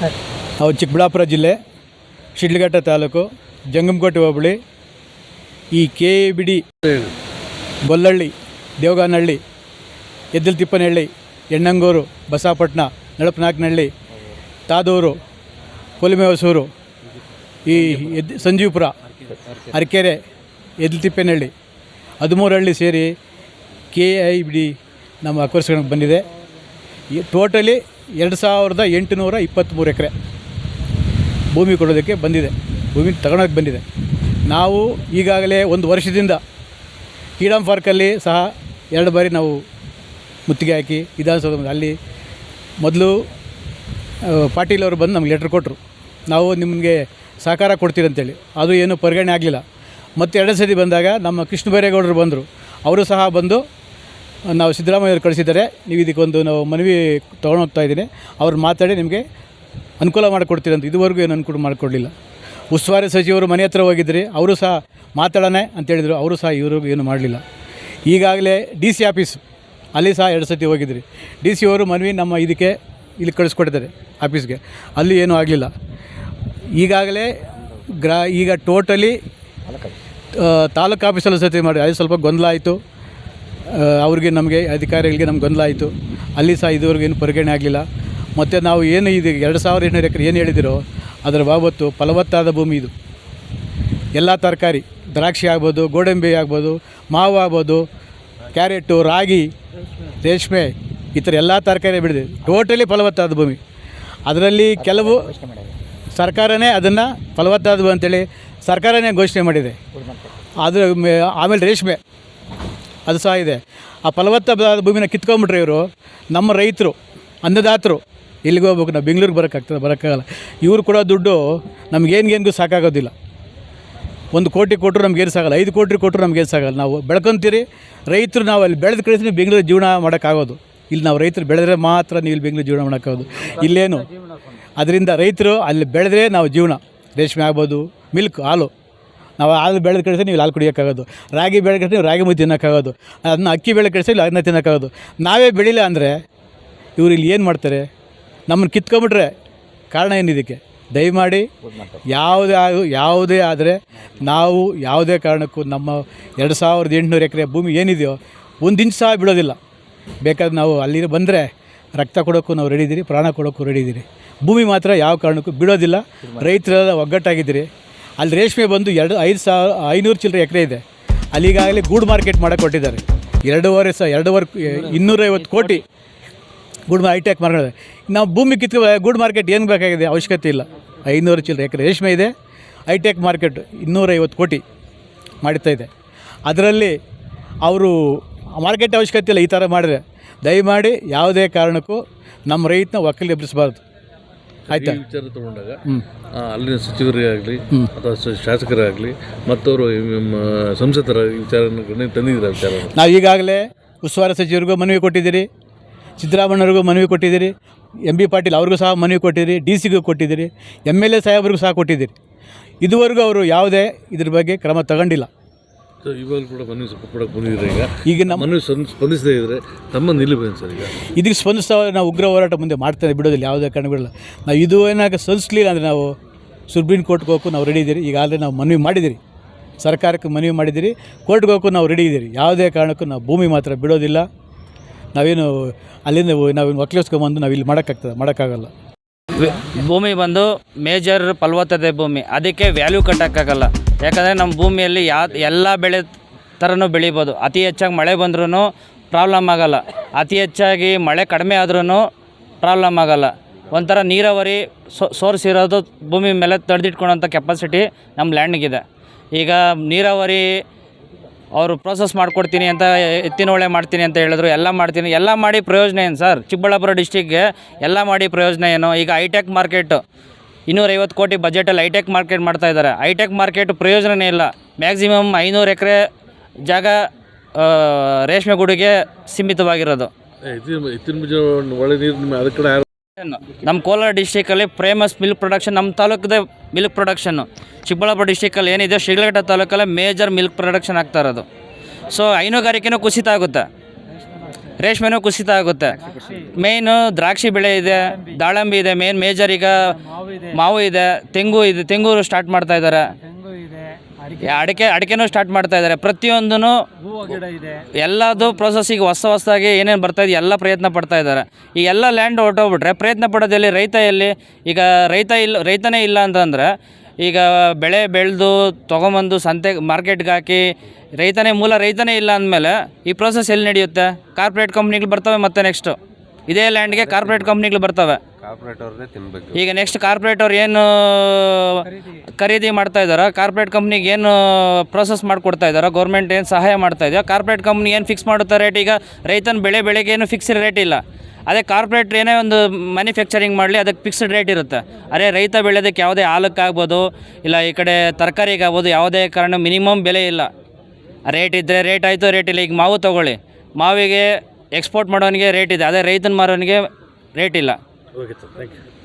ನಾವು ಚಿಕ್ಕಬಳ್ಳಾಪುರ ಜಿಲ್ಲೆ, ಶಿಡ್ಲಘಟ್ಟ ತಾಲೂಕು, ಜಂಗಮಕೋಟೆ ಹೋಬಳಿ, ಈ K B D Bollahalli Devaganahalli, Yeddaltippanahalli, Ennangur Basapattana Nalapanakanahalli Tadur Kolime Hosur ಈ ಎದ್ ಸಂಜೀವಪುರ, ಅರಕೆರೆ, ಎದ್ದಲ್ತಿಪ್ಪನಹಳ್ಳಿ ಹದಿಮೂರು ಹಳ್ಳಿ ಸೇರಿ ಕೆ ಐ ಬಿ ಡಿ ನಮ್ಮ ಅಕ್ವರ್ಸ್ಗಳಿಗೆ ಬಂದಿದೆ. ಈ ಟೋಟಲಿ ಎರಡು ಸಾವಿರದ ಎಂಟುನೂರ ಇಪ್ಪತ್ತ್ಮೂರು ಎಕರೆ ಭೂಮಿ ಕೊಡೋದಕ್ಕೆ ಬಂದಿದೆ. ಭೂಮಿ ತಗೊಳಕ್ಕೆ ಬಂದಿದೆ. ನಾವು ಈಗಾಗಲೇ ಒಂದು ವರ್ಷದಿಂದ ಕೀಡಂ ಪಾರ್ಕಲ್ಲಿ ಸಹ ಎರಡು ಬಾರಿ ನಾವು ಮುತ್ತಿಗೆ ಹಾಕಿ ವಿಧಾನಸೌಧ ಅಲ್ಲಿ ಮೊದಲು ಪಾಟೀಲ್ ಅವರು ಬಂದು ನಮ್ಗೆ ಲೆಟ್ರ್ ಕೊಟ್ಟರು ನಾವು ನಿಮಗೆ ಸಹಕಾರ ಕೊಡ್ತೀರಿ ಅಂತೇಳಿ. ಅದು ಏನು ಪರಿಗಣನೆ ಆಗಲಿಲ್ಲ. ಮತ್ತು ಎರಡನೇ ಸತಿ ಬಂದಾಗ ನಮ್ಮ ಕೃಷ್ಣ ಬೈರೇಗೌಡರು ಬಂದರು. ಅವರು ಸಹ ಬಂದು ನಾವು ಸಿದ್ದರಾಮಯ್ಯವ್ರು ಕಳಿಸಿದ್ದಾರೆ, ನೀವು ಇದಕ್ಕೊಂದು ನಾವು ಮನವಿ ತೊಗೊಂಡು ಹೋಗ್ತಾ ಇದ್ದೀನಿ. ಅವ್ರು ಮಾತಾಡಿ ನಿಮಗೆ ಅನುಕೂಲ ಮಾಡಿಕೊಡ್ತೀರಂತ ಇದುವರೆಗೂ ಏನು ಅನುಕೂಲ ಮಾಡಿಕೊಡಲಿಲ್ಲ. ಉಸ್ತುವಾರಿ ಸಚಿವರು ಮನೆ ಹತ್ರ ಹೋಗಿದ್ರಿ, ಅವರು ಸಹ ಮಾತಾಡೋಣ ಅಂತ ಹೇಳಿದರು, ಅವರು ಸಹ ಇವ್ರಿಗೂ ಏನು ಮಾಡಲಿಲ್ಲ. ಈಗಾಗಲೇ ಡಿ ಸಿ ಆಫೀಸ್, ಅಲ್ಲಿ ಸಹ ಎರಡು ಸತಿ ಹೋಗಿದ್ರಿ. ಡಿ ಸಿ ಅವರು ಮನವಿ ನಮ್ಮ ಇದಕ್ಕೆ ಇಲ್ಲಿ ಕಳಿಸ್ಕೊಟ್ಟಿದ್ದಾರೆ ಆಫೀಸ್ಗೆ. ಅಲ್ಲಿ ಏನೂ ಆಗಲಿಲ್ಲ. ಈಗಾಗಲೇ ಗ್ರಾ ಈಗ ಟೋಟಲಿ ತಾಲೂಕು ಆಫೀಸಲ್ಲಿ ಸತಿ ಮಾಡಿ ಅದು ಸ್ವಲ್ಪ ಗೊಂದಲ ಆಯಿತು. ಅವ್ರಿಗೆ ನಮಗೆ ಅಧಿಕಾರಿಗಳಿಗೆ ನಮ್ಗೆ ಗೊಂದಲ ಆಯಿತು. ಅಲ್ಲಿ ಸಹ ಇದುವರೆಗೂ ಏನು ಪರಿಗಣನೆ ಆಗಲಿಲ್ಲ. ಮತ್ತು ನಾವು ಏನು ಇದು ಎರಡು ಸಾವಿರ ಎಂಟುನೂರು ಎಕರೆ ಏನು ಹೇಳಿದಿರೋ ಅದರ ಬಾಬತ್ತು ಫಲವತ್ತಾದ ಭೂಮಿ ಇದು. ಎಲ್ಲ ತರಕಾರಿ, ದ್ರಾಕ್ಷಿ ಆಗ್ಬೋದು, ಗೋಡಂಬಿ ಆಗ್ಬೋದು, ಮಾವು ಆಗ್ಬೋದು, ಕ್ಯಾರೆಟು, ರಾಗಿ, ರೇಷ್ಮೆ, ಈ ಥರ ಎಲ್ಲ ತರಕಾರಿ ಬಿಡಿದೆ. ಟೋಟಲಿ ಫಲವತ್ತಾದ ಭೂಮಿ. ಅದರಲ್ಲಿ ಕೆಲವು ಸರ್ಕಾರನೇ ಅದನ್ನು ಫಲವತ್ತಾದ ಭೂಮಿ ಅಂತೇಳಿ ಸರ್ಕಾರನೇ ಘೋಷಣೆ ಮಾಡಿದೆ. ಆದರೆ ಆಮೇಲೆ ರೇಷ್ಮೆ. ಅದು ಸಹ ಇದೆ. ಆ ಫಲವತ್ತಾದ ಭೂಮಿನ ಕಿತ್ಕೊಂಡ್ಬಿಟ್ರೆ ಇವರು ನಮ್ಮ ರೈತರು, ಅನ್ನದಾತರು ಇಲ್ಲಿಗೆ ಹೋಗ್ಬೇಕು? ನಾವು ಬೆಂಗಳೂರಿಗೆ ಬರೋಕ್ಕಾಗ್ತದೆ? ಬರೋಕ್ಕಾಗಲ್ಲ. ಇವರು ಕೊಡೋ ದುಡ್ಡು ನಮಗೇನಿಗೇನಿಗೂ ಸಾಕಾಗೋದಿಲ್ಲ. ಒಂದು ಕೋಟಿ ಕೊಟ್ಟರು ನಮ್ಗೇನು ಸಾಗಲ್ಲ ಐದು ಕೋಟಿ ಕೊಟ್ಟರು ನಮ್ಗೇನು ಸಾಗಲ್ಲ ನಾವು ಬೆಳ್ಕೊಂತೀರಿ. ರೈತರು ನಾವು ಅಲ್ಲಿ ಬೆಳೆದು ಕಳಿಸಿ ಬೆಂಗಳೂರು ಜೀವನ ಮಾಡೋಕ್ಕಾಗೋದು. ಇಲ್ಲಿ ನಾವು ರೈತರು ಬೆಳೆದ್ರೆ ಮಾತ್ರ ನೀವು ಇಲ್ಲಿ ಬೆಂಗಳೂರು ಜೀವನ ಮಾಡೋಕ್ಕಾಗೋದು. ಇಲ್ಲೇನು? ಅದರಿಂದ ರೈತರು ಅಲ್ಲಿ ಬೆಳೆದ್ರೆ ನಾವು ಜೀವನ. ರೇಷ್ಮೆ ಆಗ್ಬೋದು, ಮಿಲ್ಕ್ ಹಾಲು. ನಾವು ಹಾಲು ಬೆಳೆದ ಕಳಿಸಿ ನೀವು ಹಾಲು ಕುಡಿಯೋಕ್ಕಾಗೋದು. ರಾಗಿ ಬೆಳೆ ಕಳಿಸಿ ನೀವು ರಾಗಿ ಮುದ್ದೆ ತಿನ್ನೋಕ್ಕಾಗೋದು. ಅದನ್ನ ಅಕ್ಕಿ ಬೆಳೆ ಕಳಿಸಿ ಇಲ್ಲಿ ಅದನ್ನ ತಿನ್ನೋಕ್ಕಾಗೋದು. ನಾವೇ ಬೆಳಿಲ್ಲ ಅಂದರೆ ಇವರು ಇಲ್ಲಿ ಏನು ಮಾಡ್ತಾರೆ? ನಮ್ಮನ್ನು ಕಿತ್ಕೊಂಬಿಟ್ರೆ ಕಾರಣ ಏನಿದಕ್ಕೆ ದಯಮಾಡಿ ಯಾವುದೇ ಯಾವುದೇ ಆದರೆ ನಾವು ಯಾವುದೇ ಕಾರಣಕ್ಕೂ ನಮ್ಮ ಎರಡು ಸಾವಿರದ ಎಂಟುನೂರು ಎಕರೆ ಭೂಮಿ ಏನಿದೆಯೋ ಒಂದು ಇಂಚು ಸಹ ಬಿಡೋದಿಲ್ಲ. ಬೇಕಾದ್ರೆ ನಾವು ಅಲ್ಲಿ ಬಂದರೆ ರಕ್ತ ಕೊಡೋಕ್ಕೂ ನಾವು ರೆಡಿ ಇದ್ದೀರಿ ಪ್ರಾಣ ಕೊಡೋಕ್ಕೂ ರೆಡಿ ಇದ್ದೀರಿ ಭೂಮಿ ಮಾತ್ರ ಯಾವ ಕಾರಣಕ್ಕೂ ಬಿಡೋದಿಲ್ಲ. ರೈತರೆಲ್ಲ ಒಗ್ಗಟ್ಟಾಗಿದ್ದೀರಿ. ಅಲ್ಲಿ ರೇಷ್ಮೆ ಬಂದು ಎರಡು, ಐದು ಸಾವಿರ ಐನೂರು ಚಿಲ್ಲರೆ ಎಕರೆ ಇದೆ. ಅಲ್ಲಿಗಾಗಲೇ ಗೂಡ್ ಮಾರ್ಕೆಟ್ ಮಾಡೋಕ್ಕೆ ಕೊಟ್ಟಿದ್ದಾರೆ. ಎರಡೂವರೆ ಸಹ ಎರಡೂವರೆ ಇನ್ನೂರೈವತ್ತು ಕೋಟಿ ಗೂಡ್ ಹೈಟೆಕ್ ಮಾರ್ಕೆಟ್ ನಾವು ಭೂಮಿ ಕಿತ್ಕೊ ಗೂಡ್ ಮಾರ್ಕೆಟ್ ಏನು ಬೇಕಾಗಿದೆ? ಅವಶ್ಯಕತೆ ಇಲ್ಲ. ಐನೂರು ಚಿಲ್ಲರೆ ಎಕರೆ ರೇಷ್ಮೆ ಇದೆ. ಹೈಟೆಕ್ ಮಾರ್ಕೆಟ್ ಇನ್ನೂರೈವತ್ತು ಕೋಟಿ ಮಾಡ್ತಾ ಇದೆ. ಅದರಲ್ಲಿ ಅವರು ಮಾರ್ಕೆಟ್ ಅವಶ್ಯಕತೆ ಇಲ್ಲ ಈ ಥರ ಮಾಡಿದ್ರೆ. ದಯಮಾಡಿ ಯಾವುದೇ ಕಾರಣಕ್ಕೂ ನಮ್ಮ ರೈತನ ಒಕ್ಕಲು ಎಬ್ಬರಿಸಬಾರ್ದು ಆಯಿತಾ? ಈ ವಿಚಾರ ತಗೊಂಡಾಗ ಅಲ್ಲಿನ ಆಗಲಿ ಅಥವಾ ಶಾಸಕರೇ ಶಾಸಕರಾಗಲಿ ಮತ್ತವರು ಸಂಸದರ ವಿಚಾರ ವಿಚಾರವನ್ನು ತಂದಿದ್ದೀರಾ ವಿಚಾರ ನಾವು ಈಗಾಗಲೇ ಉಸ್ತುವಾರಿ ಸಚಿವರಿಗೂ ಮನವಿ ಕೊಟ್ಟಿದ್ದೀರಿ ಸಿದ್ದರಾಮಣ್ಣವ್ರಿಗೂ ಮನವಿ ಕೊಟ್ಟಿದ್ದೀರಿ ಎಂ ಬಿ ಪಾಟೀಲ್ ಅವ್ರಿಗೂ ಸಹ ಮನವಿ ಕೊಟ್ಟಿದ್ದೀರಿ ಡಿ ಸಿಗೂ ಕೊಟ್ಟಿದ್ದೀರಿ ಎಂ ಎಲ್ ಎ ಸಾಹೇಬ್ರಿಗೂ ಸಹ ಕೊಟ್ಟಿದ್ದೀರಿ. ಇದುವರೆಗೂ ಅವರು ಯಾವುದೇ ಇದ್ರ ಬಗ್ಗೆ ಕ್ರಮ ತಗೊಂಡಿಲ್ಲ. ಸೊ ಇವಾಗ ಕೂಡ ಮನವಿ ಕೊಡಕ್ಕೆ ಈಗ. ಈಗ ನಮ್ಮ ಮನವಿ ಸ್ಪಂದ- ಸ್ಪಂದಿಸದೇ ತಮ್ಮ ನಿಲ್ಲಬೇಕು ಸರ್ ಈಗ? ಇದಕ್ಕೆ ಸ್ಪಂದಿಸ್ತಾ ನಾವು ಉಗ್ರ ಹೋರಾಟ ಮುಂದೆ ಮಾಡ್ತಾನೆ ಬಿಡೋದಿಲ್ಲ ಯಾವುದೇ ಕಾರಣ ಬಿಡಲ್ಲ ನಾವು ಇದು ಏನಾಗ ಸ್ಪಂದಿಸಲಿಲ್ಲ ಅಂದರೆ ನಾವು ಸುಪ್ರೀಂ ಕೋರ್ಟ್ಗೆ ಹೋಗೋಕ್ಕೂ ನಾವು ರೆಡಿ ಇದ್ದೀರಿ ಈಗಾಗಲೇ ನಾವು ಮನವಿ ಮಾಡಿದ್ದೀರಿ ಸರ್ಕಾರಕ್ಕೆ ಮನವಿ ಮಾಡಿದ್ದೀರಿ ಕೋರ್ಟ್ಗೆ ಹೋಗೋಕ್ಕೂ ನಾವು ರೆಡಿ ಇದ್ದೀರಿ ಯಾವುದೇ ಕಾರಣಕ್ಕೂ ನಾವು ಭೂಮಿ ಮಾತ್ರ ಬಿಡೋದಿಲ್ಲ. ನಾವೇನು ಅಲ್ಲಿಂದ ನಾವೇನು ಒಕ್ಕಲಿಸ್ಕೊಂಬಂದು ನಾವು ಇಲ್ಲಿ ಮಾಡೋಕ್ಕಾಗ್ತದೆ ಮಾಡೋಕ್ಕಾಗಲ್ಲ. ಭೂಮಿ ಬಂದು ಮೇಜರ್ ಫಲವತ್ತತೆ ಭೂಮಿ. ಅದಕ್ಕೆ ವ್ಯಾಲ್ಯೂ ಕಟ್ಟೋಕ್ಕಾಗಲ್ಲ. ಯಾಕಂದರೆ ನಮ್ಮ ಭೂಮಿಯಲ್ಲಿ ಯಾ ಎಲ್ಲ ಬೆಳೆ ಥರನೂ ಬೆಳಿಬೋದು. ಅತಿ ಹೆಚ್ಚಾಗಿ ಮಳೆ ಬಂದ್ರೂ ಪ್ರಾಬ್ಲಮ್ ಆಗಲ್ಲ. ಅತಿ ಹೆಚ್ಚಾಗಿ ಮಳೆ ಕಡಿಮೆ ಆದ್ರೂ ಪ್ರಾಬ್ಲಮ್ ಆಗಲ್ಲ. ಒಂಥರ ನೀರಾವರಿ ಸೋರ್ಸ್ ಇರೋದು ಭೂಮಿ ಮೇಲೆ ತಡೆದಿಟ್ಕೊಳ್ಳೋಂಥ ಕೆಪಾಸಿಟಿ ನಮ್ಮ ಲ್ಯಾಂಡ್ಗಿದೆ ಈಗ ನೀರಾವರಿ ಅವರು ಪ್ರೋಸೆಸ್ ಮಾಡಿಕೊಡ್ತೀನಿ ಅಂತ ಎತ್ತಿನ ಹೊಳೆ ಮಾಡ್ತೀನಿ ಅಂತ ಹೇಳಿದ್ರು. ಎಲ್ಲ ಮಾಡ್ತೀನಿ. ಎಲ್ಲ ಮಾಡಿ ಪ್ರಯೋಜನ ಏನು ಸರ್? ಚಿಕ್ಕಬಳ್ಳಾಪುರ ಡಿಸ್ಟಿಕ್ಗೆ ಎಲ್ಲ ಮಾಡಿ ಪ್ರಯೋಜನ ಏನು? ಈಗ ಹೈಟೆಕ್ ಮಾರ್ಕೆಟು ಇನ್ನೂರೈವತ್ತು ಕೋಟಿ ಬಜೆಟಲ್ಲಿ ಹೈಟೆಕ್ ಮಾರ್ಕೆಟ್ ಮಾಡ್ತಾ ಇದ್ದಾರೆ. ಹೈಟೆಕ್ ಮಾರ್ಕೆಟ್ ಪ್ರಯೋಜನವೇ ಇಲ್ಲ. ಮ್ಯಾಕ್ಸಿಮಮ್ ಐನೂರು ಎಕರೆ ಜಾಗ ರೇಷ್ಮೆ ಗುಡಿಗೆ ಸೀಮಿತವಾಗಿರೋದು. ಒಳ್ಳೆ ನೀರು ನಮ್ಮ ಕೋಲಾರ ಡಿಸ್ಟಿಕಲ್ಲಿ ಫೇಮಸ್ ಮಿಲ್ಕ್ ಪ್ರೊಡಕ್ಷನ್ ನಮ್ಮ ತಾಲೂಕದೇ ಮಿಲ್ಕ್ ಪ್ರೊಡಕ್ಷನ್ನು ಚಿಕ್ಕಬಳ್ಳಾಪುರ ಡಿಸ್ಟಿಕಲ್ಲಿ ಏನಿದೆ, ಶಿಡ್ಲಘಟ್ಟ ತಾಲೂಕಲ್ಲಿ ಮೇಜರ್ ಮಿಲ್ಕ್ ಪ್ರೊಡಕ್ಷನ್ ಆಗ್ತಾ ಇರೋದು. ಸೊ ಹೈನುಗಾರಿಕೆನೂ ಕುಸಿತ ಆಗುತ್ತೆ. ರೇಷ್ಮೆನೂ ಕುಸಿತ ಆಗುತ್ತೆ. ಮೇಯ್ನು ದ್ರಾಕ್ಷಿ ಬೆಳೆ ಇದೆ, ದಾಳಂಬಿ ಇದೆ ಮೇನ್ ಮೇಜರ್ ಈಗ ಮಾವು ಇದೆ, ತೆಂಗು ಇದೆ, ತೆಂಗು ಸ್ಟಾರ್ಟ್ ಮಾಡ್ತಾ ಇದ್ದಾರೆ. ಅಡಿಕೆ ಅಡಿಕೆನೂ ಸ್ಟಾರ್ಟ್ ಮಾಡ್ತಾ ಇದ್ದಾರೆ. ಪ್ರತಿಯೊಂದೂ ಎಲ್ಲದು ಪ್ರೊಸೆಸ್ಸಿಗೆ ಹೊಸ ಹೊಸದಾಗಿ ಏನೇನು ಬರ್ತಾ ಇದೆ ಎಲ್ಲ ಪ್ರಯತ್ನ ಪಡ್ತಾ ಇದ್ದಾರೆ. ಈ ಎಲ್ಲ ಲ್ಯಾಂಡ್ ಹೊರಟೋಗ್ಬಿಟ್ರೆ ಪ್ರಯತ್ನ ಪಡೋದಲ್ಲಿ ರೈತ ಎಲ್ಲಿ? ಈಗ ರೈತ ಇಲ್ಲ ರೈತನೇ ಇಲ್ಲ ಅಂತಂದರೆ ಈಗ ಬೆಳೆ ಬೆಳೆದು ತೊಗೊಂಬಂದು ಸಂತೆ ಮಾರ್ಕೆಟ್ಗೆ ಹಾಕಿ ರೈತನೇ ಮೂಲ ರೈತನೇ ಇಲ್ಲ ಅಂದಮೇಲೆ ಈ ಪ್ರೋಸೆಸ್ ಎಲ್ಲಿ ನಡೆಯುತ್ತೆ? ಕಾರ್ಪೊರೇಟ್ ಕಂಪ್ನಿಗಳು ಬರ್ತವೆ ಮತ್ತೆ ನೆಕ್ಸ್ಟು ಇದೇ ಲ್ಯಾಂಡ್ಗೆ ಕಾರ್ಪೊರೇಟ್ ಕಂಪ್ನಿಗಳು ಬರ್ತವೆ. ತಿನ್ಬೇಕು. ಈಗ ನೆಕ್ಸ್ಟ್ ಕಾರ್ಪೊರೇಟ್ ಅವ್ರು ಏನು ಖರೀದಿ ಮಾಡ್ತಾ ಇದ್ದಾರೋ ಕಾರ್ಪೊರೇಟ್ ಕಂಪ್ನಿಗೆ ಏನು ಪ್ರೋಸೆಸ್ ಮಾಡಿಕೊಡ್ತಾ ಇದ್ದಾರೋ ಗೌರ್ಮೆಂಟ್ ಏನು ಸಹಾಯ ಮಾಡ್ತಾ ಇದೆಯಾ ಕಾರ್ಪೊರೇಟ್ ಕಂಪ್ನಿ ಏನು ಫಿಕ್ಸ್ ಮಾಡುತ್ತಾ ರೇಟ್ ಈಗ ರೈತನ ಬೆಳೆ ಬೆಳೆಗೆ ಏನು ಫಿಕ್ಸ್ಡ್ ರೇಟ್ ಇಲ್ಲ. ಅದೇ ಕಾರ್ಪೊರೇಟ್ ಏನೇ ಒಂದು ಮ್ಯಾನುಫ್ಯಾಕ್ಚರಿಂಗ್ ಮಾಡಲಿ ಅದಕ್ಕೆ ಫಿಕ್ಸ್ಡ್ ರೇಟ್ ಇರುತ್ತೆ. ಅದೇ ರೈತ ಬೆಳೆಯೋದಕ್ಕೆ ಯಾವುದೇ ಹಾಲಕ್ಕಾಗ್ಬೋದು ಇಲ್ಲ ಈ ಕಡೆ ತರಕಾರಿಗಾಗ್ಬೋದು ಯಾವುದೇ ಕಾರಣ ಮಿನಿಮಮ್ ಬೆಲೆ ಇಲ್ಲ. ರೇಟ್ ಇದ್ದರೆ ರೇಟ್ ಆಯಿತು ರೇಟ್ ಇಲ್ಲ. ಈಗ ಮಾವು ತೊಗೊಳ್ಳಿ. ಮಾವಿಗೆ ಎಕ್ಸ್ಪೋರ್ಟ್ ಮಾಡೋನಿಗೆ ರೇಟ್ ಇದೆ. ಅದೇ ರೈತನ ಮಾರೋನಿಗೆ ರೇಟ್ ಇಲ್ಲ. Okay sir thank you